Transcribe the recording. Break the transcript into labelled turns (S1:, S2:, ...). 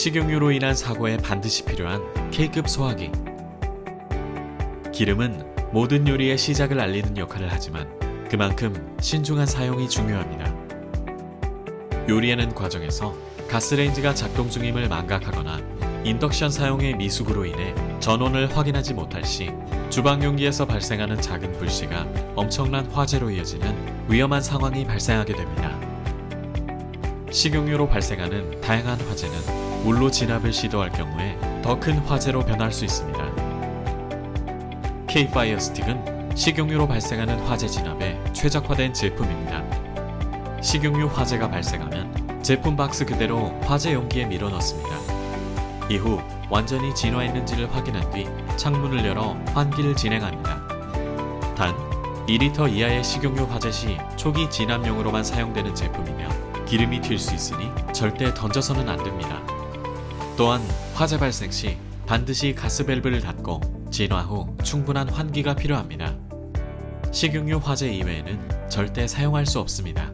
S1: 식용유로 인한 사고에 반드시 필요한 K급 소화기. 기름은 모든 요리의 시작을 알리는 역할을 하지만 그만큼 신중한 사용이 중요합니다. 요리하는 과정에서 가스레인지가 작동 중임을 망각하거나 인덕션 사용의 미숙으로 인해 전원을 확인하지 못할 시 주방 용기에서 발생하는 작은 불씨가 엄청난 화재로 이어지는 위험한 상황이 발생하게 됩니다. 식용유로 발생하는 다양한 화재는 물로 진압을 시도할 경우에 더 큰 화재로 변할 수 있습니다. K-파이어 스틱은 식용유로 발생하는 화재 진압에 최적화된 제품입니다. 식용유 화재가 발생하면 제품 박스 그대로 화재 용기에 밀어 넣습니다. 이후 완전히 진화했는지를 확인한 뒤 창문을 열어 환기를 진행합니다. 단 2리터 이하의 식용유 화재 시 초기 진압용으로만 사용되는 제품이며 기름이 튈 수 있으니 절대 던져서는 안 됩니다. 또한 화재 발생 시 반드시 가스 밸브를 닫고 진화 후 충분한 환기가 필요합니다. 식용유 화재 이외에는 절대 사용할 수 없습니다.